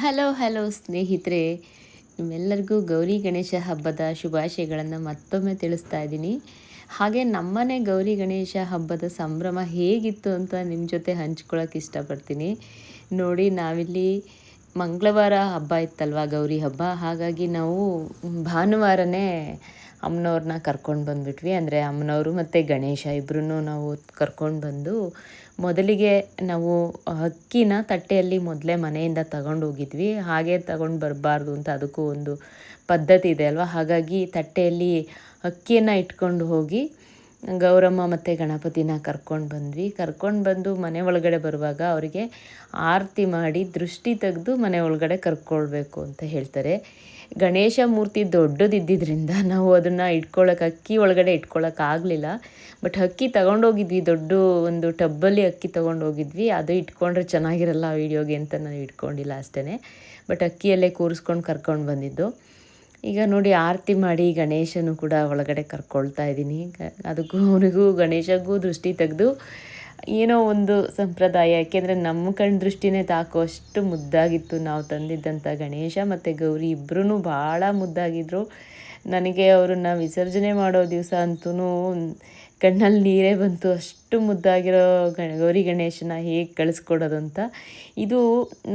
Hello hello ಸ್ನೇಹಿತರೆ. ನಿಮ್ಮೆಲ್ಲರಿಗೂ ಗೌರಿ ಗಣೇಶ ಹಬ್ಬದ ಶುಭಾಶಯಗಳನ್ನು ಮತ್ತೊಮ್ಮೆ ತಿಳಿಸ್ತಾ ಇದ್ದೀನಿ. ಹಾಗೆ ನಮ್ಮನೆ ಗೌರಿ ಗಣೇಶ ಹಬ್ಬದ ಸಂಭ್ರಮ ಹೇಗಿತ್ತು ಅಂತ ನಿಮ್ಮ ಜೊತೆ ಹಂಚ್ಕೊಳ್ಳೋಕೆ ಇಷ್ಟಪಡ್ತೀನಿ. ನೋಡಿ, ನಾವಿಲ್ಲಿ ಮಂಗಳವಾರ ಹಬ್ಬ ಇತ್ತಲ್ವ ಗೌರಿ ಹಬ್ಬ? ಹಾಗಾಗಿ ನಾವು ಭಾನುವಾರನೇ ಅಮ್ಮನವ್ರನ್ನ ಕರ್ಕೊಂಡು ಬಂದುಬಿಟ್ವಿ. ಅಂದರೆ ಅಮ್ಮನವರು ಮತ್ತು ಗಣೇಶ ಇಬ್ಬರೂ ನಾವು ಕರ್ಕೊಂಡು ಬಂದು ಮೊದಲಿಗೆ ನಾವು ಅಕ್ಕಿನ ತಟ್ಟೆಯಲ್ಲಿ ಮೊದಲೇ ಮನೆಯಿಂದ ತಗೊಂಡು ಹೋಗಿದ್ವಿ. ಹಾಗೆ ತಗೊಂಡು ಬರಬಾರ್ದು ಅಂತ ಅದಕ್ಕೂ ಒಂದು ಪದ್ಧತಿ ಇದೆ ಅಲ್ವಾ? ಹಾಗಾಗಿ ತಟ್ಟೆಯಲ್ಲಿ ಅಕ್ಕಿಯನ್ನು ಇಟ್ಕೊಂಡು ಹೋಗಿ ಗೌರಮ್ಮ ಮತ್ತು ಗಣಪತಿನ ಕರ್ಕೊಂಡು ಬಂದ್ವಿ. ಕರ್ಕೊಂಡು ಬಂದು ಮನೆ ಒಳಗಡೆ ಬರುವಾಗ ಅವರಿಗೆ ಆರತಿ ಮಾಡಿ ದೃಷ್ಟಿ ತೆಗೆದು ಮನೆ ಒಳಗಡೆ ಕರ್ಕೊಳ್ಬೇಕು ಅಂತ ಹೇಳ್ತಾರೆ. ಗಣೇಶ ಮೂರ್ತಿ ದೊಡ್ಡದಿದ್ದರಿಂದ ನಾವು ಅದನ್ನು ಇಟ್ಕೊಳ್ಳೋಕೆ ಅಕ್ಕಿ ಒಳಗಡೆ ಇಟ್ಕೊಳ್ಳೋಕ್ಕಾಗಲಿಲ್ಲ ಬಟ್ ಅಕ್ಕಿ ತಗೊಂಡೋಗಿದ್ವಿ, ದೊಡ್ಡ ಒಂದು ಟಬ್ಬಲ್ಲಿ ಅಕ್ಕಿ ತೊಗೊಂಡೋಗಿದ್ವಿ. ಅದು ಇಟ್ಕೊಂಡ್ರೆ ಚೆನ್ನಾಗಿರಲ್ಲ ಆ ವೀಡಿಯೋಗೆ ಅಂತ ನಾನು ಇಟ್ಕೊಂಡಿಲ್ಲ ಅಷ್ಟೇ ಬಟ್ ಅಕ್ಕಿಯಲ್ಲೇ ಕೂರಿಸ್ಕೊಂಡು ಕರ್ಕೊಂಡು ಬಂದಿದ್ದು. ಈಗ ನೋಡಿ ಆರತಿ ಮಾಡಿ ಗಣೇಶನು ಕೂಡ ಒಳಗಡೆ ಕರ್ಕೊಳ್ತಾ ಇದ್ದೀನಿ. ಅದಕ್ಕೂ ಅವನಿಗೂ ಗಣೇಶಗೂ ದೃಷ್ಟಿ ತೆಗೆದು ಏನೋ ಒಂದು ಸಂಪ್ರದಾಯ, ಯಾಕೆಂದರೆ ನಮ್ಮ ಕಣ್ಣು ದೃಷ್ಟಿನೇ ತಾಕುವಷ್ಟು ಮುದ್ದಾಗಿತ್ತು ನಾವು ತಂದಿದ್ದಂಥ ಗಣೇಶ ಮತ್ತು ಗೌರಿ ಇಬ್ಬರೂ ಭಾಳ ಮುದ್ದಾಗಿದ್ದರು ನನಗೆ ಅವರನ್ನು ವಿಸರ್ಜನೆ ಮಾಡೋ ದಿವಸ ಅಂತೂ ಕಣ್ಣಲ್ಲಿ ನೀರೇ ಬಂತು. ಅಷ್ಟು ಮುದ್ದಾಗಿರೋ ಗಣ, ಗೌರಿ ಗಣೇಶನ ಹೇಗೆ ಕಳಿಸ್ಕೊಡೋದು ಅಂತ ಇದು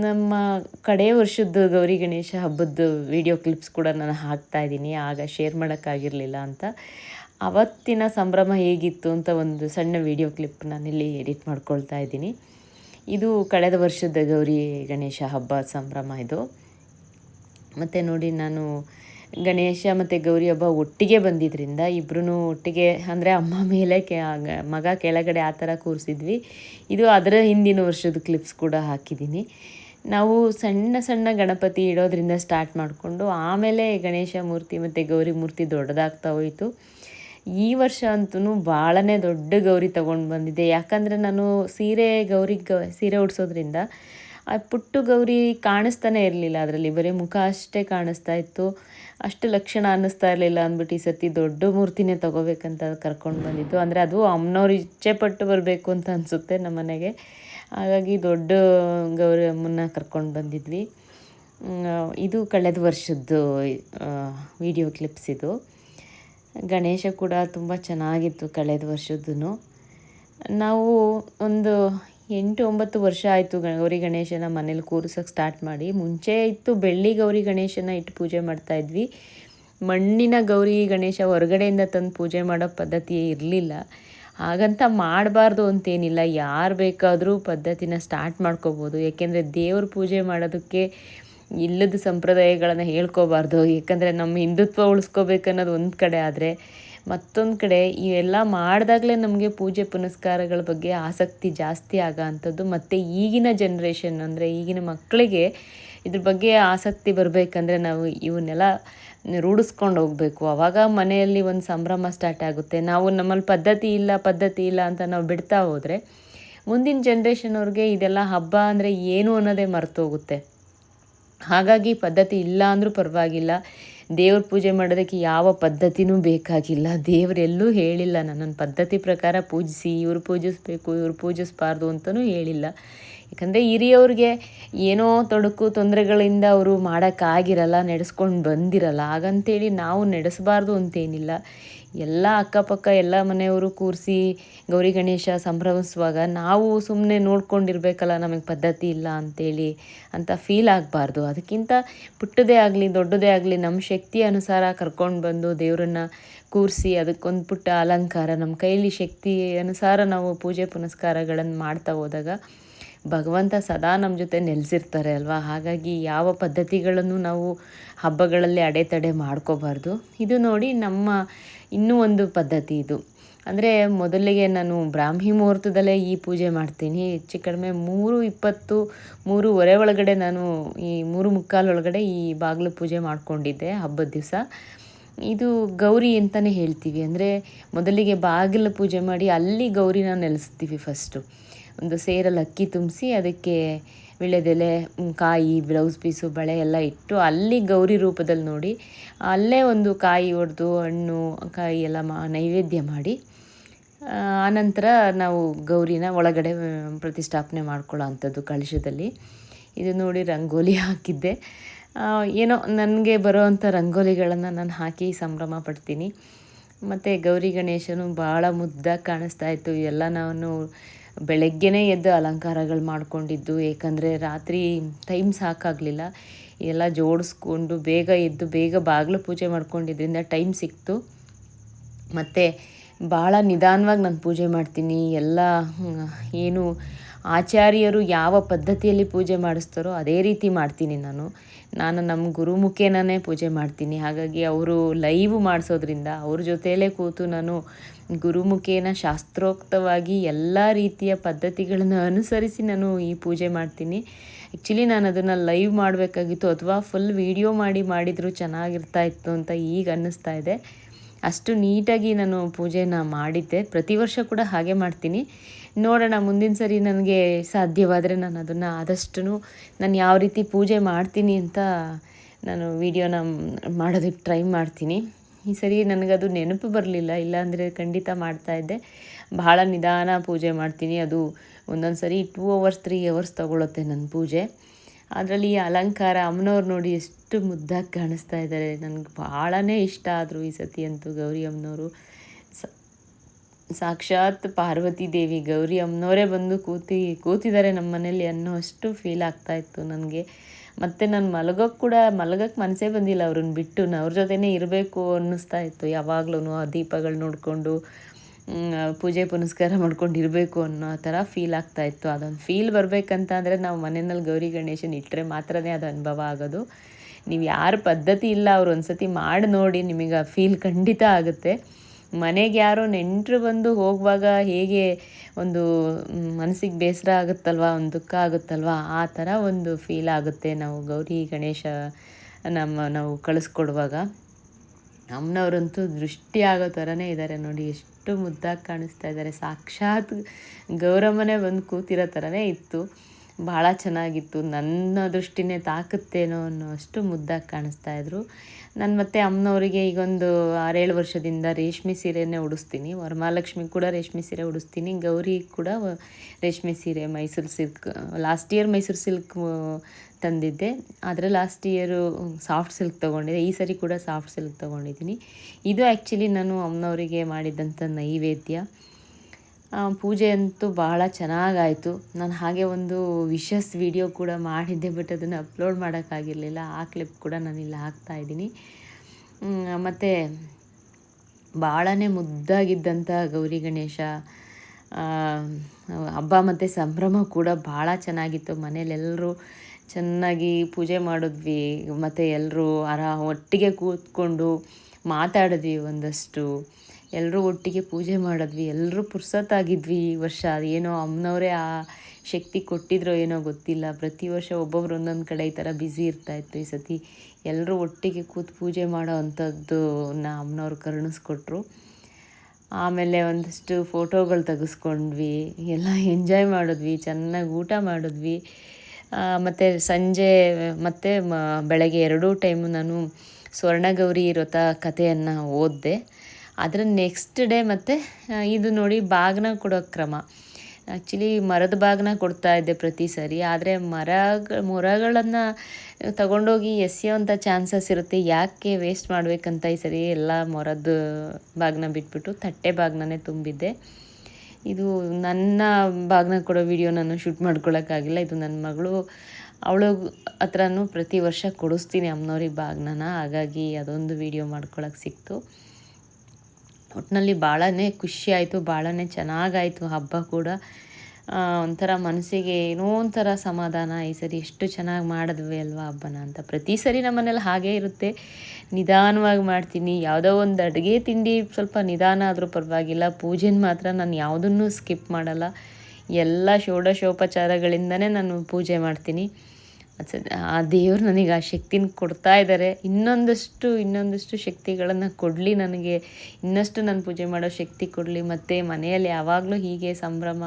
ನಮ್ಮ ಕಡೆಯ ವರ್ಷದ್ದು ಗೌರಿ ಗಣೇಶ ಹಬ್ಬದ ವಿಡಿಯೋ ಕ್ಲಿಪ್ಸ್ ಕೂಡ ನಾನು ಹಾಕ್ತಾ ಇದ್ದೀನಿ. ಆಗ ಶೇರ್ ಮಾಡೋಕ್ಕಾಗಿರಲಿಲ್ಲ ಅಂತ. ಅವತ್ತಿನ ಸಂಭ್ರಮ ಹೇಗಿತ್ತು ಅಂತ ಒಂದು ಸಣ್ಣ ವಿಡಿಯೋ ಕ್ಲಿಪ್ ನಾನಿಲ್ಲಿ ಎಡಿಟ್ ಮಾಡ್ಕೊಳ್ತಾ ಇದ್ದೀನಿ. ಇದು ಕಳೆದ ವರ್ಷದ ಗೌರಿ ಗಣೇಶ ಹಬ್ಬ ಸಂಭ್ರಮ ಇದು. ಮತ್ತು ನೋಡಿ ನಾನು ಗಣೇಶ ಮತ್ತು ಗೌರಿ ಹಬ್ಬ ಒಟ್ಟಿಗೆ ಬಂದಿದ್ದರಿಂದ ಇಬ್ಬರೂ ಒಟ್ಟಿಗೆ ಅಂದರೆ ಅಮ್ಮ ಮೇಲೆ ಕೆ ಮಗ ಕೆಳಗಡೆ ಆ ಥರ ಕೂರಿಸಿದ್ವಿ. ಇದು ಅದರ ಹಿಂದಿನ ವರ್ಷದ ಕ್ಲಿಪ್ಸ್ ಕೂಡ ಹಾಕಿದ್ದೀನಿ. ನಾವು ಸಣ್ಣ ಸಣ್ಣ ಗಣಪತಿ ಇಡೋದ್ರಿಂದ ಸ್ಟಾರ್ಟ್ ಮಾಡಿಕೊಂಡು ಆಮೇಲೆ ಗಣೇಶ ಮೂರ್ತಿ ಮತ್ತು ಗೌರಿ ಮೂರ್ತಿ ದೊಡ್ಡದಾಗ್ತಾ ಹೋಯಿತು. ಈ ವರ್ಷ ಅಂತೂ ಭಾಳನೇ ದೊಡ್ಡ ಗೌರಿ ತೊಗೊಂಡು ಬಂದಿದ್ದೆ ಯಾಕಂದರೆ ನಾನು ಸೀರೆ ಗೌರಿ ಗ, ಸೀರೆ ಉಡ್ಸೋದ್ರಿಂದ ಆ ಪುಟ್ಟು ಗೌರಿ ಕಾಣಿಸ್ತಾನೆ ಇರಲಿಲ್ಲ ಅದರಲ್ಲಿ. ಬರೀ ಮುಖ ಅಷ್ಟೇ ಕಾಣಿಸ್ತಾ ಇತ್ತು. ಅಷ್ಟು ಲಕ್ಷಣ ಅನ್ನಿಸ್ತಾ ಇರಲಿಲ್ಲ ಅಂದ್ಬಿಟ್ಟು ಈ ಸರ್ತಿ ದೊಡ್ಡ ಮೂರ್ತಿನೇ ತೊಗೋಬೇಕಂತ ಕರ್ಕೊಂಡು ಬಂದಿದ್ದು. ಅಂದರೆ ಅದು ಅಮ್ಮನವ್ರು ಇಚ್ಛೆ ಪಟ್ಟು ಬರಬೇಕು ಅಂತ ಅನಿಸುತ್ತೆ ನಮ್ಮ ಮನೆಗೆ. ಹಾಗಾಗಿ ದೊಡ್ಡ ಗೌರಿ ಅಮ್ಮನ್ನ ಕರ್ಕೊಂಡು ಬಂದಿದ್ವಿ. ಇದು ಕಳೆದ ವರ್ಷದ್ದು ವಿಡಿಯೋ ಕ್ಲಿಪ್ಸ್ ಇದು. ಗಣೇಶ ಕೂಡ ತುಂಬ ಚೆನ್ನಾಗಿತ್ತು ಕಳೆದ ವರ್ಷದ್ದು ನಾವು ಒಂದು ಎಂಟು ಒಂಬತ್ತು ವರ್ಷ ಆಯಿತು ಗೌರಿ ಗಣೇಶನ ಮನೇಲಿ ಕೂರಿಸೋಕೆ ಸ್ಟಾರ್ಟ್ ಮಾಡಿ. ಮುಂಚೆ ಇತ್ತು ಬೆಳ್ಳಿ ಗೌರಿ ಗಣೇಶನ ಇಟ್ಟು ಪೂಜೆ ಮಾಡ್ತಾಯಿದ್ವಿ ಮಣ್ಣಿನ ಗೌರಿ ಗಣೇಶ ಹೊರಗಡೆಯಿಂದ ತಂದು ಪೂಜೆ ಮಾಡೋ ಪದ್ಧತಿಯೇ ಇರಲಿಲ್ಲ. ಹಾಗಂತ ಮಾಡಬಾರ್ದು ಅಂತೇನಿಲ್ಲ. ಯಾರು ಬೇಕಾದರೂ ಪದ್ಧತಿನ ಸ್ಟಾರ್ಟ್ ಮಾಡ್ಕೋಬೋದು. ಏಕೆಂದರೆ ದೇವ್ರ ಪೂಜೆ ಮಾಡೋದಕ್ಕೆ ಇಲ್ಲದ ಸಂಪ್ರದಾಯಗಳನ್ನು ಹೇಳ್ಕೋಬಾರ್ದು. ಏಕೆಂದರೆ ನಮ್ಮ ಹಿಂದುತ್ವ ಉಳಿಸ್ಕೋಬೇಕನ್ನೋದು ಒಂದು ಕಡೆ ಆದರೆ ಮತ್ತೊಂದು ಕಡೆ ಇವೆಲ್ಲ ಮಾಡಿದಾಗಲೇ ನಮಗೆ ಪೂಜೆ ಪುನಸ್ಕಾರಗಳ ಬಗ್ಗೆ ಆಸಕ್ತಿ ಜಾಸ್ತಿ ಆಗೋ ಅಂಥದ್ದು ಮತ್ತು ಈಗಿನ ಜನ್ರೇಷನ್ ಅಂದರೆ ಈಗಿನ ಮಕ್ಕಳಿಗೆ ಇದ್ರ ಬಗ್ಗೆ ಆಸಕ್ತಿ ಬರಬೇಕಂದ್ರೆ ನಾವು ಇವನ್ನೆಲ್ಲ ರೂಢಿಸ್ಕೊಂಡು ಹೋಗಬೇಕು. ಆವಾಗ ಮನೆಯಲ್ಲಿ ಒಂದು ಸಂಭ್ರಮ ಸ್ಟಾರ್ಟ್ ಆಗುತ್ತೆ. ನಾವು ನಮ್ಮಲ್ಲಿ ಪದ್ಧತಿ ಇಲ್ಲ ಪದ್ಧತಿ ಇಲ್ಲ ಅಂತ ನಾವು ಬಿಡ್ತಾ ಹೋದರೆ ಮುಂದಿನ ಜನ್ರೇಷನ್ ಅವ್ರಿಗೆ ಇದೆಲ್ಲ ಹಬ್ಬ ಅಂದರೆ ಏನು ಅನ್ನೋದೇ ಮರ್ತೋಗುತ್ತೆ ಹಾಗಾಗಿ ಪದ್ಧತಿ ಇಲ್ಲ ಅಂದರೂ ಪರವಾಗಿಲ್ಲ. ದೇವ್ರ ಪೂಜೆ ಮಾಡೋದಕ್ಕೆ ಯಾವ ಪದ್ಧತಿನೂ ಬೇಕಾಗಿಲ್ಲ. ದೇವರೆಲ್ಲೂ ಹೇಳಿಲ್ಲ ನನ್ನನ್ನು ಪದ್ಧತಿ ಪ್ರಕಾರ ಪೂಜಿಸಿ, ಇವ್ರು ಪೂಜಿಸ್ಬೇಕು, ಇವ್ರು ಪೂಜಿಸ್ಬಾರ್ದು ಅಂತಲೂ ಹೇಳಿಲ್ಲ. ಯಾಕಂದರೆ ಹಿರಿಯವ್ರಿಗೆ ಏನೋ ತೊಡಕು ತೊಂದರೆಗಳಿಂದ ಅವರು ಮಾಡೋಕ್ಕಾಗಿರಲ್ಲ, ನಡೆಸ್ಕೊಂಡು ಬಂದಿರಲ್ಲ. ಹಾಗಂತೇಳಿ ನಾವು ನಡೆಸಬಾರ್ದು ಅಂತೇನಿಲ್ಲ. ಎಲ್ಲ ಅಕ್ಕಪಕ್ಕ, ಎಲ್ಲ ಮನೆಯವರು ಕೂರಿಸಿ ಗೌರಿ ಗಣೇಶ ಸಂಭ್ರಮಿಸುವಾಗ ನಾವು ಸುಮ್ಮನೆ ನೋಡ್ಕೊಂಡಿರ್ಬೇಕಲ್ಲ, ನಮಗೆ ಪದ್ಧತಿ ಇಲ್ಲ ಅಂತೇಳಿ ಅಂತ ಫೀಲ್ ಆಗಬಾರ್ದು. ಅದಕ್ಕಿಂತ ಪುಟ್ಟದೇ ಆಗಲಿ, ದೊಡ್ಡದೇ ಆಗಲಿ, ನಮ್ಮ ಶಕ್ತಿ ಅನುಸಾರ ಕರ್ಕೊಂಡು ಬಂದು ದೇವರನ್ನ ಕೂರಿಸಿ ಅದಕ್ಕೊಂದು ಪುಟ್ಟ ಅಲಂಕಾರ, ನಮ್ಮ ಕೈಯಲ್ಲಿ ಶಕ್ತಿ ಅನುಸಾರ ನಾವು ಪೂಜೆ ಪುನಸ್ಕಾರಗಳನ್ನು ಮಾಡ್ತಾ ಹೋದಾಗ ಭಗವಂತ ಸದಾ ನಮ್ಮ ಜೊತೆ ನೆಲೆಸಿರ್ತಾರೆ ಅಲ್ವಾ? ಹಾಗಾಗಿ ಯಾವ ಪದ್ಧತಿಗಳನ್ನು ನಾವು ಹಬ್ಬಗಳಲ್ಲಿ ಅಡೆತಡೆ ಮಾಡ್ಕೋಬಾರ್ದು? ಇದು ನೋಡಿ ನಮ್ಮ ಇನ್ನೂ ಒಂದು ಪದ್ಧತಿ ಇದು. ಅಂದರೆ ಮೊದಲಿಗೆ ನಾನು ಬ್ರಾಹ್ಮಿ ಮುಹೂರ್ತದಲ್ಲೇ ಈ ಪೂಜೆ ಮಾಡ್ತೀನಿ. ಹೆಚ್ಚು ಕಡಿಮೆ ಮೂರು ಇಪ್ಪತ್ತು, ಮೂರುವರೆ ಒಳಗಡೆ ನಾನು ಈ ಮೂರು ಮುಕ್ಕಾಲು ಒಳಗಡೆ ಈ ಬಾಗಿಲು ಪೂಜೆ ಮಾಡಿಕೊಂಡಿದ್ದೆ ಹಬ್ಬದ ದಿವಸ. ಇದು ಗೌರಿ ಅಂತಲೇ ಹೇಳ್ತೀವಿ. ಅಂದರೆ ಮೊದಲಿಗೆ ಬಾಗಿಲು ಪೂಜೆ ಮಾಡಿ ಅಲ್ಲಿ ಗೌರಿನ ನೆಲೆಸ್ತೀವಿ ಫಸ್ಟು ಒಂದು ಸೇರಲ್ಲಿ ಅಕ್ಕಿ ತುಂಬಿಸಿ ಅದಕ್ಕೆ ವೀಳ್ಯದೆಲೆ ಕಾಯಿ ಬ್ಲೌಸ್ ಪೀಸು ಬಳೆ ಎಲ್ಲ ಇಟ್ಟು ಅಲ್ಲಿ ಗೌರಿ ರೂಪದಲ್ಲಿ ನೋಡಿ, ಅಲ್ಲೇ ಒಂದು ಕಾಯಿ ಒಡೆದು ಹಣ್ಣು, ಕಾಯಿ ಎಲ್ಲ ಮಾ, ನೈವೇದ್ಯ ಮಾಡಿ ಆನಂತರ ನಾವು ಗೌರಿನ ಒಳಗಡೆ ಪ್ರತಿಷ್ಠಾಪನೆ ಮಾಡ್ಕೊಳ್ಳೋ ಅಂಥದ್ದು ಕಳಶದಲ್ಲಿ. ಇದು ನೋಡಿ ರಂಗೋಲಿ ಹಾಕಿದ್ದೆ. ಏನೋ ನನಗೆ ಬರೋವಂಥ ರಂಗೋಲಿಗಳನ್ನು ನಾನು ಹಾಕಿ ಸಂಭ್ರಮ ಪಡ್ತೀನಿ. ಮತ್ತು ಗೌರಿ ಗಣೇಶನು ಭಾಳ ಮುದ್ದಾಗಿ ಕಾಣಿಸ್ತಾ ಇತ್ತು. ಎಲ್ಲ ನಾನು ಬೆಳಗ್ಗೆನೇ ಎದ್ದು ಅಲಂಕಾರಗಳು ಮಾಡಿಕೊಂಡಿದ್ದು, ಏಕೆಂದರೆ ರಾತ್ರಿ ಟೈಮ್ ಸಾಕಾಗಲಿಲ್ಲ. ಎಲ್ಲ ಜೋಡಿಸ್ಕೊಂಡು ಬೇಗ ಎದ್ದು ಬೇಗ ಬಾಗಿಲು ಪೂಜೆ ಮಾಡ್ಕೊಂಡಿದ್ದರಿಂದ ಟೈಮ್ ಸಿಕ್ತು. ಮತ್ತು ಭಾಳ ನಿಧಾನವಾಗಿ ನಾನು ಪೂಜೆ ಮಾಡ್ತೀನಿ. ಎಲ್ಲ, ಏನು ಆಚಾರ್ಯರು ಯಾವ ಪದ್ಧತಿಯಲ್ಲಿ ಪೂಜೆ ಮಾಡಿಸ್ತಾರೋ ಅದೇ ರೀತಿ ಮಾಡ್ತೀನಿ ನಾನು. ನಾನು ನಮ್ಮ ಗುರುಮುಖೇನೇ ಪೂಜೆ ಮಾಡ್ತೀನಿ. ಹಾಗಾಗಿ ಅವರು ಲೈವ್ ಮಾಡಿಸೋದ್ರಿಂದ ಅವ್ರ ಜೊತೆಯಲ್ಲೇ ಕೂತು ನಾನು ಗುರುಮುಖೇನ ಶಾಸ್ತ್ರೋಕ್ತವಾಗಿ ಎಲ್ಲ ರೀತಿಯ ಪದ್ಧತಿಗಳನ್ನು ಅನುಸರಿಸಿ ನಾನು ಈ ಪೂಜೆ ಮಾಡ್ತೀನಿ. ಆ್ಯಕ್ಚುಲಿ ನಾನು ಅದನ್ನು ಲೈವ್ ಮಾಡಬೇಕಾಗಿತ್ತು, ಅಥವಾ ಫುಲ್ ವೀಡಿಯೋ ಮಾಡಿ ಮಾಡಿದರೂ ಚೆನ್ನಾಗಿರ್ತಾ ಇತ್ತು ಅಂತ ಈಗ ಅನ್ನಿಸ್ತಾ ಇದೆ. ಅಷ್ಟು ನೀಟಾಗಿ ನಾನು ಪೂಜೆನ ಮಾಡಿದ್ದೆ. ಪ್ರತಿ ವರ್ಷ ಕೂಡ ಹಾಗೆ ಮಾಡ್ತೀನಿ. ನೋಡೋಣ, ಮುಂದಿನ ಸರಿ ನನಗೆ ಸಾಧ್ಯವಾದರೆ ನಾನು ಅದನ್ನು ಆದಷ್ಟು ನಾನು ಯಾವ ರೀತಿ ಪೂಜೆ ಮಾಡ್ತೀನಿ ಅಂತ ನಾನು ವೀಡಿಯೋನ ಮಾಡೋದಕ್ಕೆ ಟ್ರೈ ಮಾಡ್ತೀನಿ. ಈ ಸರಿ ನನಗದು ನೆನಪು ಬರಲಿಲ್ಲ ಇಲ್ಲಾಂದರೆ ಖಂಡಿತ ಮಾಡ್ತಾಯಿದ್ದೆ ಭಾಳ ನಿಧಾನ ಪೂಜೆ ಮಾಡ್ತೀನಿ. ಅದು ಒಂದೊಂದು ಸರಿ ಟೂ ಅವರ್ಸ್ ತ್ರೀ ಅವರ್ಸ್ ತೊಗೊಳುತ್ತೆ ನನ್ನ ಪೂಜೆ. ಅದರಲ್ಲಿ ಈ ಅಲಂಕಾರ, ಅಮ್ಮನವ್ರು ನೋಡಿ ಎಷ್ಟು ಮುದ್ದಾಗಿ ಕಾಣಿಸ್ತಾ ಇದ್ದಾರೆ ನನಗೆ ಭಾಳನೇ ಇಷ್ಟ ಆದರು ಈ ಸತಿ ಅಂತೂ ಗೌರಿ ಅಮ್ಮನವರು. ಸಾಕ್ಷಾತ್ ಪಾರ್ವತಿ ದೇವಿ, ಗೌರಿ ಅಮ್ಮನವರೇ ಬಂದು ಕೂತಿ, ಕೂತಿದ್ದಾರೆ ನಮ್ಮ ಮನೇಲಿ ಅನ್ನೋ ಅಷ್ಟು ಫೀಲ್ ಆಗ್ತಾಯಿತ್ತು ನನಗೆ. ಮತ್ತು ನಾನು ಮಲಗೋಕ್ಕೆ ಕೂಡ ಮಲಗೋಕ್ಕೆ ಮನಸ್ಸೇ ಬಂದಿಲ್ಲ ಅವ್ರನ್ನ ಬಿಟ್ಟು. ಅವ್ರ ಜೊತೆನೇ ಇರಬೇಕು ಅನ್ನಿಸ್ತಾ ಇತ್ತು. ಯಾವಾಗ್ಲೂ ಆ ದೀಪಗಳು ನೋಡಿಕೊಂಡು ಪೂಜೆ ಪುನಸ್ಕಾರ ಮಾಡ್ಕೊಂಡು ಇರಬೇಕು ಅನ್ನೋ ಥರ ಫೀಲ್ ಆಗ್ತಾ ಇತ್ತು. ಅದೊಂದು ಫೀಲ್ ಬರಬೇಕಂತ ಅಂದರೆ ನಾವು ಮನೆಯಲ್ಲಿ ಗೌರಿ ಗಣೇಶನ ಇಟ್ಟರೆ ಮಾತ್ರನೇ ಅದು ಅನುಭವ ಆಗೋದು. ನೀವು ಯಾರ ಪದ್ಧತಿ ಇಲ್ಲ, ಅವ್ರು ಒಂದ್ಸತಿ ಮಾಡಿ ನೋಡಿ ನಿಮಗೆ ಆ ಫೀಲ್ ಖಂಡಿತ ಆಗುತ್ತೆ. ಮನೆಗೆ ಯಾರೋ ನೆಂಟರು ಬಂದು ಹೋಗುವಾಗ ಹೇಗೆ ಒಂದು ಮನಸ್ಸಿಗೆ ಬೇಸರ ಆಗುತ್ತಲ್ವ, ಒಂದು ದುಃಖ ಆಗುತ್ತಲ್ವ, ಆ ಥರ ಒಂದು ಫೀಲ್ ಆಗುತ್ತೆ ನಾವು ಗೌರಿ ಗಣೇಶ ನಮ್ಮ ನಾವು ಕಳಿಸ್ಕೊಡುವಾಗ. ಅಮ್ಮನವರಂತೂ ದೃಷ್ಟಿ ಆಗೋ ಥರನೇ ಇದ್ದಾರೆ ನೋಡಿ, ಎಷ್ಟು ಮುದ್ದಾಗಿ ಕಾಣಿಸ್ತಾ ಇದ್ದಾರೆ. ಸಾಕ್ಷಾತ್ ಗೌರಮ್ಮನೇ ಬಂದು ಕೂತಿರೋ ಥರನೇ ಇತ್ತು. ಭಾಳ ಚೆನ್ನಾಗಿತ್ತು. ನನ್ನ ದೃಷ್ಟಿನೇ ತಾಕುತ್ತೇನೋ ಅನ್ನೋ ಅಷ್ಟು ಮುದ್ದಾಗಿ ಕಾಣಿಸ್ತಾ ಇದ್ರು. ನಾನು ಮತ್ತೆ ಅಮ್ಮನವರಿಗೆ ಈಗೊಂದು ಆರೇಳು ವರ್ಷದಿಂದ ರೇಷ್ಮೆ ಸೀರೆನೇ ಉಡಿಸ್ತೀನಿ. ವರಮಹಾಲಕ್ಷ್ಮಿ ಕೂಡ ರೇಷ್ಮೆ ಸೀರೆ ಉಡಿಸ್ತೀನಿ. ಗೌರಿ ಕೂಡ ರೇಷ್ಮೆ ಸೀರೆ Mysuru silk, last year Mysuru silk ತಂದಿದ್ದೆ. ಆದರೆ ಲಾಸ್ಟ್ ಇಯರು ಸಾಫ್ಟ್ ಸಿಲ್ಕ್ ತೊಗೊಂಡಿದ್ದೆ. ಈ ಸರಿ ಕೂಡ ಸಾಫ್ಟ್ ಸಿಲ್ಕ್ ತೊಗೊಂಡಿದ್ದೀನಿ. ಇದು ಆ್ಯಕ್ಚುಲಿ ನಾನು ಅಮ್ಮನವರಿಗೆ ಮಾಡಿದ್ದಂಥ ನೈವೇದ್ಯ. ಪೂಜೆ ಅಂತೂ ಭಾಳ ಚೆನ್ನಾಗಾಯಿತು. ನಾನು ಹಾಗೆ ಒಂದು ವಿಶಸ್ ವಿಡಿಯೋ ಕೂಡ ಮಾಡಿದ್ದೆ, ಬಟ್ ಅದನ್ನು ಅಪ್ಲೋಡ್ ಮಾಡೋಕ್ಕಾಗಿರಲಿಲ್ಲ. ಆ ಕ್ಲಿಪ್ ಕೂಡ ನಾನು ಇಲ್ಲಿ ಹಾಕ್ತಾ ಇದ್ದೀನಿ. ಮತ್ತು ಭಾಳನೇ ಮುದ್ದಾಗಿದ್ದಂಥ ಗೌರಿ ಗಣೇಶ ಹಬ್ಬ ಮತ್ತು ಸಂಭ್ರಮ ಕೂಡ ಭಾಳ ಚೆನ್ನಾಗಿತ್ತು. ಮನೇಲೆಲ್ಲರೂ ಚೆನ್ನಾಗಿ ಪೂಜೆ ಮಾಡಿದ್ವಿ. ಮತ್ತು ಎಲ್ಲರೂ ಆರ ಒಟ್ಟಿಗೆ ಕೂತ್ಕೊಂಡು ಮಾತಾಡಿದ್ವಿ ಒಂದಷ್ಟು. ಎಲ್ಲರೂ ಒಟ್ಟಿಗೆ ಪೂಜೆ ಮಾಡಿದ್ವಿ ಎಲ್ಲರೂ ಪುರ್ಸೊತ್ತಾಗಿದ್ವಿ ಈ ವರ್ಷ. ಏನೋ ಅಮ್ಮನವರೇ ಆ ಶಕ್ತಿ ಕೊಟ್ಟಿದ್ರೋ ಏನೋ ಗೊತ್ತಿಲ್ಲ. ಪ್ರತಿ ವರ್ಷ ಒಬ್ಬೊಬ್ರು ಒಂದೊಂದು ಕಡೆ ಈ ಥರ ಬ್ಯುಸಿ ಇರ್ತಾಯಿತ್ತು ಈ ಸತಿ. ಎಲ್ಲರೂ ಒಟ್ಟಿಗೆ ಕೂತು ಪೂಜೆ ಮಾಡೋ ಅಂಥದ್ದು ನಾ ಅಮ್ಮನವ್ರು ಕರುಣಿಸ್ಕೊಟ್ರು. ಆಮೇಲೆ ಒಂದಷ್ಟು ಫೋಟೋಗಳು ತೆಗೆಸ್ಕೊಂಡ್ವಿ, ಎಲ್ಲ ಎಂಜಾಯ್ ಮಾಡಿದ್ವಿ, ಚೆನ್ನಾಗಿ ಊಟ ಮಾಡಿದ್ವಿ. ಮತ್ತು ಸಂಜೆ, ಮತ್ತು ಬೆಳಗ್ಗೆ ಎರಡೂ ಟೈಮು ನಾನು ಸ್ವರ್ಣಗೌರಿ ವ್ರತ ಕಥೆಯನ್ನು ಓದಿದೆ. ಅದರ ನೆಕ್ಸ್ಟ್ ಡೇ ಮತ್ತು ಇದು ನೋಡಿ ಬಾಗ್ನ ಕೊಡೋ ಕ್ರಮ. ಆ್ಯಕ್ಚುಲಿ ಮರದ ಬಾಗ್ನ ಕೊಡ್ತಾ ಇದ್ದೆ ಪ್ರತಿ ಸರಿ, ಆದರೆ ಮರ, ಮೊರಗಳನ್ನು ತಗೊಂಡೋಗಿ ಎಸೆಯೋಂಥ ಚಾನ್ಸಸ್ ಇರುತ್ತೆ. ಯಾಕೆ ವೇಸ್ಟ್ ಮಾಡಬೇಕಂತ ಈ ಸರಿ ಎಲ್ಲ ಮರದ ಬಾಗ್ನ ಬಿಟ್ಬಿಟ್ಟು ತಟ್ಟೆ ಬಾಗ್ನೇ ತುಂಬಿದ್ದೆ. ಇದು ನನ್ನ ಬಾಗ್ನ ಕೊಡೋ ವಿಡಿಯೋ ನಾನು ಶೂಟ್ ಮಾಡ್ಕೊಳ್ಳೋಕ್ಕಾಗಿಲ್ಲ ಇದು ನನ್ನ ಮಗಳು, ಅವಳು ಹತ್ರನೂ ಪ್ರತಿ ವರ್ಷ ಕೊಡಿಸ್ತೀನಿ ಅಮ್ಮನವ್ರಿಗೆ ಬಾಗ್ನನ ಹಾಗಾಗಿ ಅದೊಂದು ವಿಡಿಯೋ ಮಾಡ್ಕೊಳಕ್ಕೆ ಸಿಕ್ತು. ಒಟ್ಟಿನಲ್ಲಿ ಭಾಳನೇ ಖುಷಿ ಆಯಿತು ಭಾಳನೇ ಚೆನ್ನಾಗಾಯಿತು ಹಬ್ಬ ಕೂಡ. ಒಂಥರ ಮನಸ್ಸಿಗೆ ಏನೋ ಒಂಥರ ಸಮಾಧಾನ, ಈ ಸರಿ ಎಷ್ಟು ಚೆನ್ನಾಗಿ ಮಾಡಿದ್ವಿ ಅಲ್ವಾ ಹಬ್ಬನ ಅಂತ. ಪ್ರತಿ ಸರಿ ನಮ್ಮನೇಲಿ ಹಾಗೇ ಇರುತ್ತೆ. ನಿಧಾನವಾಗಿ ಮಾಡ್ತೀನಿ. ಯಾವುದೋ ಒಂದು ಅಡುಗೆ ತಿಂಡಿ ಸ್ವಲ್ಪ ನಿಧಾನ ಆದರೂ ಪರವಾಗಿಲ್ಲ. ಪೂಜೆನ ಮಾತ್ರ ನಾನು ಯಾವುದನ್ನು ಸ್ಕಿಪ್ ಮಾಡಲ್ಲ. ಎಲ್ಲ ಷೋಡಶೋಪಚಾರಗಳಿಂದನೇ ನಾನು ಪೂಜೆ ಮಾಡ್ತೀನಿ. ಅದ್ಸ ಆ ದೇವರು ನನಗೆ ಆ ಶಕ್ತಿನ ಕೊಡ್ತಾ ಇದ್ದಾರೆ ಇನ್ನೊಂದಷ್ಟು ಇನ್ನೊಂದಷ್ಟು ಶಕ್ತಿಗಳನ್ನು ಕೊಡಲಿ ನನಗೆ. ಇನ್ನಷ್ಟು ನಾನು ಪೂಜೆ ಮಾಡೋ ಶಕ್ತಿ ಕೊಡಲಿ. ಮತ್ತು ಮನೆಯಲ್ಲಿ ಯಾವಾಗಲೂ ಹೀಗೆ ಸಂಭ್ರಮ,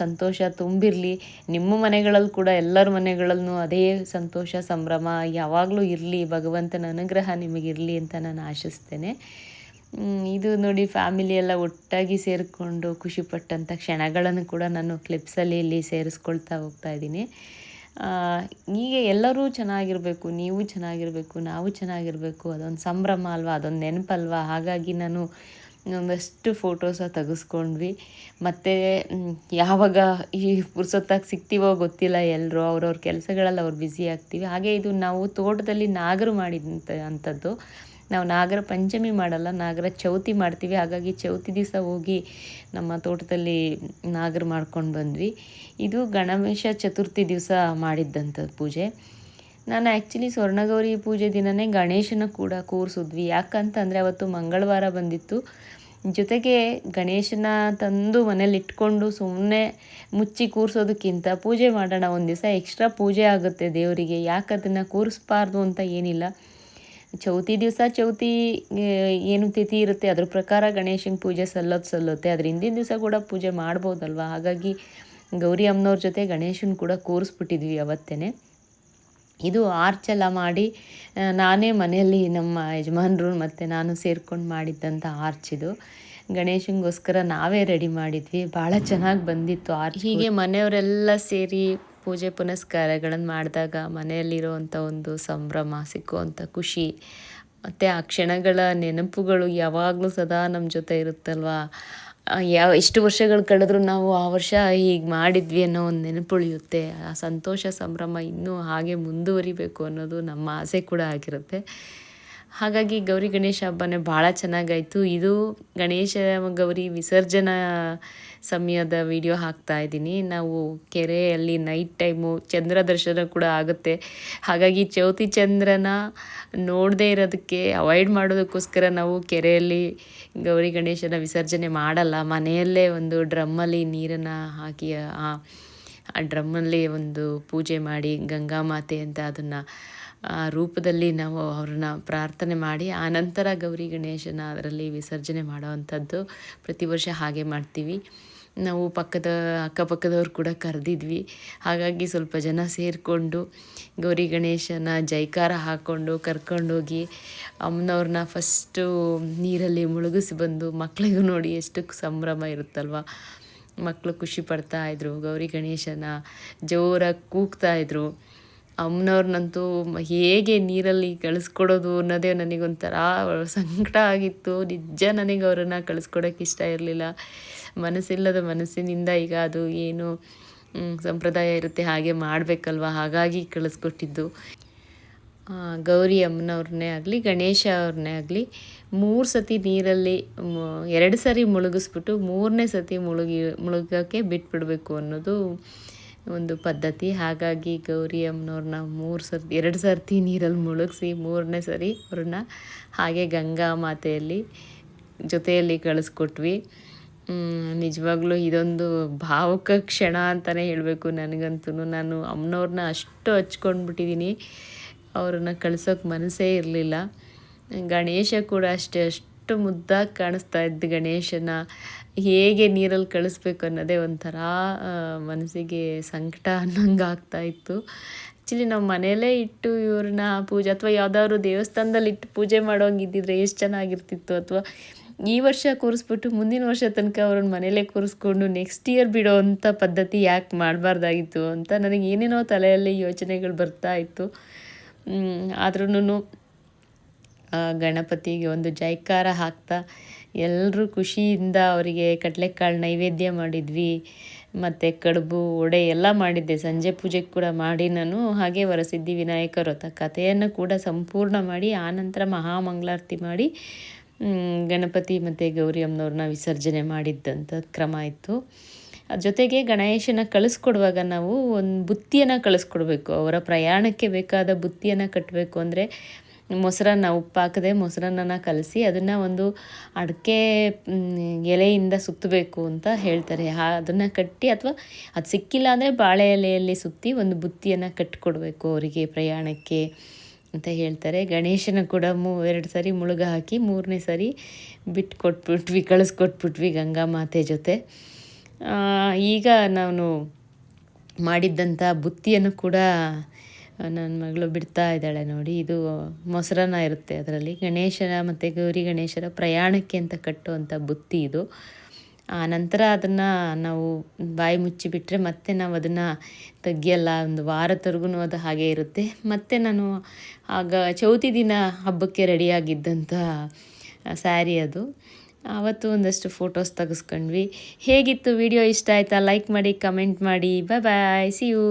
ಸಂತೋಷ ತುಂಬಿರಲಿ. ನಿಮ್ಮ ಮನೆಗಳಲ್ಲಿ ಕೂಡ ಎಲ್ಲರ ಮನೆಗಳಲ್ಲೂ ಅದೇ ಸಂತೋಷ, ಸಂಭ್ರಮ ಯಾವಾಗಲೂ ಇರಲಿ. ಭಗವಂತನ ಅನುಗ್ರಹ ನಿಮಗಿರಲಿ ಅಂತ ನಾನು ಆಶಿಸ್ತೇನೆ. ಇದು ನೋಡಿ ಫ್ಯಾಮಿಲಿ ಎಲ್ಲ ಒಟ್ಟಾಗಿ ಸೇರಿಕೊಂಡು ಖುಷಿಪಟ್ಟಂಥ ಕ್ಷಣಗಳನ್ನು ಕೂಡ ನಾನು ಕ್ಲಿಪ್ಸಲ್ಲಿ ಇಲ್ಲಿ ಸೇರಿಸ್ಕೊಳ್ತಾ ಹೋಗ್ತಾ ಇದ್ದೀನಿ. ಹೀಗೆ ಎಲ್ಲರೂ ಚೆನ್ನಾಗಿರಬೇಕು, ನೀವು ಚೆನ್ನಾಗಿರಬೇಕು, ನಾವು ಚೆನ್ನಾಗಿರಬೇಕು, ಅದೊಂದು ಸಂಭ್ರಮ ಅಲ್ವಾ, ಅದೊಂದು ನೆನಪಲ್ವಾ? ಹಾಗಾಗಿ ನಾನು ಒಂದಷ್ಟು ಫೋಟೋಸ ತೆಗೆಸ್ಕೊಂಡ್ವಿ. ಮತ್ತು ಯಾವಾಗ ಈ ಪುರ್ಸೊತ್ತಾಗಿ ಸಿಗ್ತೀವೋ ಗೊತ್ತಿಲ್ಲ ಎಲ್ಲರೂ ಅವ್ರವ್ರ ಕೆಲಸಗಳಲ್ಲಿ ಅವ್ರು ಬ್ಯುಸಿ ಆಗ್ತೀವಿ. ಹಾಗೆ ಇದು ನಾವು ತೋಟದಲ್ಲಿ ನಾಗರು ಮಾಡಿದಂಥ ಅಂಥದ್ದು. ನಾವು ನಾಗರ ಪಂಚಮಿ ಮಾಡಲ್ಲ, ನಾಗರ ಚೌತಿ ಮಾಡ್ತೀವಿ. ಹಾಗಾಗಿ ಚೌತಿ ದಿವಸ ಹೋಗಿ ನಮ್ಮ ತೋಟದಲ್ಲಿ ನಾಗರ ಮಾಡ್ಕೊಂಡು ಬಂದ್ವಿ. ಇದು ಗಣೇಶ ಚತುರ್ಥಿ ದಿವಸ ಮಾಡಿದ್ದಂಥ ಪೂಜೆ. ನಾನು ಆ್ಯಕ್ಚುಲಿ ಸ್ವರ್ಣಗೌರಿ ಪೂಜೆ ದಿನವೇ ಗಣೇಶನ ಕೂಡ ಕೂರಿಸಿದ್ವಿ. ಯಾಕಂತಂದರೆ ಅವತ್ತು ಮಂಗಳವಾರ ಬಂದಿತ್ತು. ಜೊತೆಗೆ ಗಣೇಶನ ತಂದು ಮನೇಲಿ ಇಟ್ಕೊಂಡು ಸುಮ್ಮನೆ ಮುಚ್ಚಿ ಕೂರಿಸೋದಕ್ಕಿಂತ ಪೂಜೆ ಮಾಡೋಣ, ಒಂದು ದಿವಸ ಎಕ್ಸ್ಟ್ರಾ ಪೂಜೆ ಆಗುತ್ತೆ ದೇವರಿಗೆ. ಯಾಕೆ ಅದನ್ನು ಕೂರಿಸ್ಬಾರ್ದು ಅಂತ ಏನಿಲ್ಲ. ಚೌತಿ ದಿವಸ ಚೌತಿ ಏನು ತಿಥಿ ಇರುತ್ತೆ, ಅದ್ರ ಪ್ರಕಾರ ಗಣೇಶನ ಪೂಜೆ ಸಲ್ಲೋದು ಸಲ್ಲುತ್ತೆ. ಅದ್ರ ಹಿಂದಿನ ದಿವಸ ಕೂಡ ಪೂಜೆ ಮಾಡ್ಬೋದಲ್ವ? ಹಾಗಾಗಿ ಗೌರಿ ಅಮ್ಮನವ್ರ ಜೊತೆ ಗಣೇಶನ ಕೂಡ ಕೂರಿಸ್ಬಿಟ್ಟಿದ್ವಿ ಅವತ್ತೇ ಇದು ಆರ್ಚೆಲ್ಲ ಮಾಡಿ ನಾನೇ ಮನೆಯಲ್ಲಿ ನಮ್ಮ ಯಜಮಾನರು ಮತ್ತು ನಾನು ಸೇರ್ಕೊಂಡು ಮಾಡಿದ್ದಂಥ ಆರ್ಚಿದು ಗಣೇಶನಿಗೋಸ್ಕರ ನಾವೇ ರೆಡಿ ಮಾಡಿದ್ವಿ. ಭಾಳ ಚೆನ್ನಾಗಿ ಬಂದಿತ್ತು ಆರ್ಚ್ ಹೀಗೆ ಮನೆಯವರೆಲ್ಲ ಸೇರಿ ಪೂಜೆ ಪುನಸ್ಕಾರಗಳನ್ನು ಮಾಡಿದಾಗ ಮನೆಯಲ್ಲಿರುವಂಥ ಒಂದು ಸಂಭ್ರಮ, ಸಿಕ್ಕುವಂಥ ಖುಷಿ, ಮತ್ತು ಆ ಕ್ಷಣಗಳ ನೆನಪುಗಳು ಯಾವಾಗಲೂ ಸದಾ ನಮ್ಮ ಜೊತೆ ಇರುತ್ತಲ್ವಾ? ಯಾವ, ಎಷ್ಟು ವರ್ಷಗಳು ಕಳೆದ್ರೂ ನಾವು ಆ ವರ್ಷ ಹೀಗೆ ಮಾಡಿದ್ವಿ ಅನ್ನೋ ಒಂದು ನೆನಪುಳಿಯುತ್ತೆ ಆ ಸಂತೋಷ, ಸಂಭ್ರಮ ಇನ್ನೂ ಹಾಗೆ ಮುಂದುವರಿಬೇಕು ಅನ್ನೋದು ನಮ್ಮ ಆಸೆ ಕೂಡ ಆಗಿರುತ್ತೆ. ಹಾಗಾಗಿ ಗೌರಿ ಗಣೇಶ ಹಬ್ಬನೇ ಭಾಳ ಚೆನ್ನಾಗಾಯಿತು. ಇದು ಗಣೇಶ ಗೌರಿ ವಿಸರ್ಜನಾ ಸಮಯದ ವಿಡಿಯೋ ಹಾಕ್ತಾ ಇದ್ದೀನಿ. ನಾವು ಕೆರೆಯಲ್ಲಿ ನೈಟ್ ಟೈಮು ಚಂದ್ರ ದರ್ಶನ ಕೂಡ ಆಗುತ್ತೆ. ಹಾಗಾಗಿ ಚೌತಿ ಚಂದ್ರನ ನೋಡದೇ ಇರೋದಕ್ಕೆ ಅವಾಯ್ಡ್ ಮಾಡೋದಕ್ಕೋಸ್ಕರ ನಾವು ಕೆರೆಯಲ್ಲಿ ಗೌರಿ ಗಣೇಶನ ವಿಸರ್ಜನೆ ಮಾಡಲ್ಲ. ಮನೆಯಲ್ಲೇ ಒಂದು ಡ್ರಮ್ಮಲ್ಲಿ ನೀರನ್ನು ಹಾಕಿ, ಆ ಆ ಡ್ರಮ್ಮಲ್ಲಿ ಒಂದು ಪೂಜೆ ಮಾಡಿ, ಗಂಗಾ ಮಾತೆ ಅಂತ ಅದನ್ನು, ಆ ರೂಪದಲ್ಲಿ ನಾವು ಅವ್ರನ್ನ ಪ್ರಾರ್ಥನೆ ಮಾಡಿ ಆನಂತರ ಗೌರಿ ಗಣೇಶನ ಅದರಲ್ಲಿ ವಿಸರ್ಜನೆ ಮಾಡೋವಂಥದ್ದು ಪ್ರತಿ ವರ್ಷ ಹಾಗೆ ಮಾಡ್ತೀವಿ. ನಾವು ಪಕ್ಕದ ಅಕ್ಕಪಕ್ಕದವ್ರು ಕೂಡ ಕರೆದಿದ್ವಿ. ಹಾಗಾಗಿ ಸ್ವಲ್ಪ ಜನ ಸೇರಿಕೊಂಡು ಗೌರಿ ಗಣೇಶನ ಜೈಕಾರ ಹಾಕ್ಕೊಂಡು ಕರ್ಕೊಂಡೋಗಿ ಅಮ್ಮನವ್ರನ್ನ ಫಸ್ಟು ನೀರಲ್ಲಿ ಮುಳುಗಿಸಿ ಬಂದು ಮಕ್ಕಳಿಗೂ ನೋಡಿ ಎಷ್ಟು ಸಂಭ್ರಮ ಇರುತ್ತಲ್ವ. ಮಕ್ಕಳು ಖುಷಿ ಪಡ್ತಾ ಇದ್ರು, ಗೌರಿ ಗಣೇಶನ ಜೋರಾಗಿ ಕೂಗ್ತಾ ಇದ್ರು. ಅಮ್ಮನವ್ರನ್ನಂತೂ ಹೇಗೆ ನೀರಲ್ಲಿ ಕಳಿಸ್ಕೊಡೋದು ಅನ್ನೋದೇ ನನಗೊಂಥರ ಸಂಕಟ ಆಗಿತ್ತು. ನಿಜ ನನಗೆ ಅವರನ್ನು ಕಳಿಸ್ಕೊಡೋಕೆ ಇಷ್ಟ ಇರಲಿಲ್ಲ. ಮನಸ್ಸಿಲ್ಲದ ಮನಸ್ಸಿನಿಂದ ಈಗ ಅದು ಏನು ಸಂಪ್ರದಾಯ ಇರುತ್ತೆ, ಹಾಗೆ ಮಾಡಬೇಕಲ್ವ? ಹಾಗಾಗಿ ಕಳಿಸ್ಕೊಟ್ಟಿದ್ದು. ಗೌರಿ ಅಮ್ಮನವ್ರನ್ನೇ ಆಗಲಿ, ಗಣೇಶ ಅವ್ರನ್ನೇ ಆಗಲಿ, ಮೂರು ಸತಿ ನೀರಲ್ಲಿ ಎರಡು ಸರಿ ಮುಳುಗಿಸ್ಬಿಟ್ಟು ಮೂರನೇ ಸತಿ ಮುಳುಗಿ, ಮುಳುಗೋಕ್ಕೆ ಬಿಟ್ಬಿಡಬೇಕು ಅನ್ನೋದು ಒಂದು ಪದ್ಧತಿ. ಹಾಗಾಗಿ ಗೌರಿ ಅಮ್ಮನವ್ರನ್ನ ಮೂರು ಸರ್ತಿ ಎರಡು ಸರ್ತಿ ನೀರಲ್ಲಿ ಮುಳುಗಿಸಿ ಮೂರನೇ ಸರಿ ಅವ್ರನ್ನ ಹಾಗೆ ಗಂಗಾ ಮಾತೆಯಲ್ಲಿ ಜೊತೆಯಲ್ಲಿ ಕಳಿಸ್ಕೊಟ್ವಿ. ನಿಜವಾಗ್ಲೂ ಇದೊಂದು ಭಾವುಕ ಕ್ಷಣ ಅಂತಲೇ ಹೇಳಬೇಕು ನನಗಂತೂ ನಾನು ಅಮ್ಮನವ್ರನ್ನ ಅಷ್ಟು ಹಚ್ಕೊಂಡ್ಬಿಟ್ಟಿದ್ದೀನಿ. ಅವ್ರನ್ನ ಕಳ್ಸೋಕೆ ಮನಸ್ಸೇ ಇರಲಿಲ್ಲ. ಗಣೇಶ ಕೂಡ ಅಷ್ಟೇ, ಅಷ್ಟು ಮುದ್ದಾಗಿ ಕಾಣಿಸ್ತಾ ಇದ್ದ ಗಣೇಶನ. ಹೇಗೆ ನೀರಲ್ಲಿ ಕಳಿಸ್ಬೇಕು ಅನ್ನೋದೇ ಒಂಥರ ಮನಸ್ಸಿಗೆ ಸಂಕಟ ಅನ್ನಂಗೆ ಆಗ್ತಾ ಇತ್ತು. ಆ್ಯಕ್ಚುಲಿ ನಾವು ಮನೆಯಲ್ಲೇ ಇಟ್ಟು ಇವ್ರನ್ನ ಪೂಜೆ, ಅಥವಾ ಯಾವುದಾದ್ರು ದೇವಸ್ಥಾನದಲ್ಲಿ ಇಟ್ಟು ಪೂಜೆ ಮಾಡೋಂಗಿದ್ದಿದ್ರೆ ಎಷ್ಟು ಚೆನ್ನಾಗಿರ್ತಿತ್ತು, ಅಥವಾ ಈ ವರ್ಷ ಕೂರಿಸ್ಬಿಟ್ಟು ಮುಂದಿನ ವರ್ಷ ತನಕ ಅವ್ರನ್ನ ಮನೇಲೇ ಕೂರಿಸ್ಕೊಂಡು ನೆಕ್ಸ್ಟ್ ಇಯರ್ ಬಿಡೋ ಅಂಥ ಪದ್ಧತಿ ಯಾಕೆ ಮಾಡಬಾರ್ದಾಗಿತ್ತು ಅಂತ ನನಗೆ ಏನೇನೋ ತಲೆಯಲ್ಲಿ ಯೋಚನೆಗಳು ಬರ್ತಾ ಇತ್ತು. ಆದ್ರೂ ಗಣಪತಿಗೆ ಒಂದು ಜೈಕಾರ ಹಾಕ್ತಾ ಎಲ್ಲರೂ ಖುಷಿಯಿಂದ ಅವರಿಗೆ ಕಡಲೆಕಾಳು ನೈವೇದ್ಯ ಮಾಡಿದ್ವಿ, ಮತ್ತು ಕಡುಬು ಒಡೆ ಎಲ್ಲ ಮಾಡಿದ್ದೆ. ಸಂಜೆ ಪೂಜೆಗೆ ಕೂಡ ಮಾಡಿ ನಾನು ಹಾಗೆ ವರಸಿದ್ಧಿ ವಿನಾಯಕ ವ್ರತ. ಕಥೆಯನ್ನು ಕೂಡ ಸಂಪೂರ್ಣ ಮಾಡಿ ಆನಂತರ ಮಹಾಮಂಗಳಾರತಿ ಮಾಡಿ ಗಣಪತಿ ಮತ್ತು ಗೌರಿ ಅಮ್ಮನವ್ರನ್ನ ವಿಸರ್ಜನೆ ಮಾಡಿದ್ದಂಥ ಕ್ರಮ ಇತ್ತು. ಜೊತೆಗೆ ಗಣೇಶನ ಕಳಿಸ್ಕೊಡುವಾಗ ನಾವು ಒಂದು ಬುತ್ತಿಯನ್ನು ಕಳಿಸ್ಕೊಡ್ಬೇಕು. ಅವರ ಪ್ರಯಾಣಕ್ಕೆ ಬೇಕಾದ ಬುತ್ತಿಯನ್ನು ಕಟ್ಟಬೇಕು ಅಂದರೆ ಮೊಸರನ್ನ ಉಪ್ಪು ಹಾಕದೆ ಮೊಸರನ್ನ ಕಲಸಿ ಅದನ್ನು ಒಂದು ಅಡಿಕೆ ಎಲೆಯಿಂದ ಸುತ್ತಬೇಕು ಅಂತ ಹೇಳ್ತಾರೆ. ಹಾ, ಅದನ್ನು ಕಟ್ಟಿ ಅಥವಾ ಅದು ಸಿಕ್ಕಿಲ್ಲ ಅಂದರೆ ಬಾಳೆ ಎಲೆಯಲ್ಲಿ ಸುತ್ತಿ ಒಂದು ಬುತ್ತಿಯನ್ನು ಕಟ್ಟಿಕೊಡ್ಬೇಕು ಅವರಿಗೆ ಪ್ರಯಾಣಕ್ಕೆ. ಅಂತ ಹೇಳ್ತಾರೆ. ಗಣೇಶನ ಕೂಡ ಮೂ, ಎರಡು ಸರಿ ಮುಳುಗ ಹಾಕಿ ಮೂರನೇ ಸರಿ ಬಿಟ್ಟು ಕೊಟ್ಬಿಟ್ವಿ, ಕಳಿಸ್ಕೊಟ್ಬಿಟ್ವಿ ಗಂಗಾ ಮಾತೆ ಜೊತೆ. ಈಗ ನಾನು ಮಾಡಿದ್ದಂಥ ಬುತ್ತಿಯನ್ನು ಕೂಡ ನನ್ನ ಮಗಳು ಬಿಡ್ತಾ ಇದ್ದಾಳೆ ನೋಡಿ. ಇದು ಮೊಸರನ್ನ ಇರುತ್ತೆ ಅದರಲ್ಲಿ. ಗಣೇಶನ ಮತ್ತು ಗೌರಿ ಗಣೇಶರ ಪ್ರಯಾಣಕ್ಕೆ ಅಂತ ಕಟ್ಟುವಂಥ ಬುತ್ತಿ ಇದು. ನಂತರ ಅದನ್ನು ನಾವು ಬಾಯಿ ಮುಚ್ಚಿಬಿಟ್ರೆ ಮತ್ತೆ ನಾವು ಅದನ್ನು ತೆಗಿಯಲ್ಲ, ಒಂದು ವಾರದವರೆಗೂ ಅದು ಹಾಗೆ ಇರುತ್ತೆ. ಮತ್ತೆ ನಾನು ಆಗ ಚೌತಿ ದಿನ ಹಬ್ಬಕ್ಕೆ ರೆಡಿಯಾಗಿದ್ದಂಥ ಸ್ಯಾರಿ ಅದು. ಆವತ್ತು ಒಂದಷ್ಟು ಫೋಟೋಸ್ ತೆಗೆಸ್ಕೊಂಡ್ವಿ. ಹೇಗಿತ್ತು ವಿಡಿಯೋ ಇಷ್ಟ ಆಯಿತಾ? ಲೈಕ್ ಮಾಡಿ ಕಮೆಂಟ್ ಮಾಡಿ. ಬಾಯ್ ಬಾಯ್ ಸಿ ಯು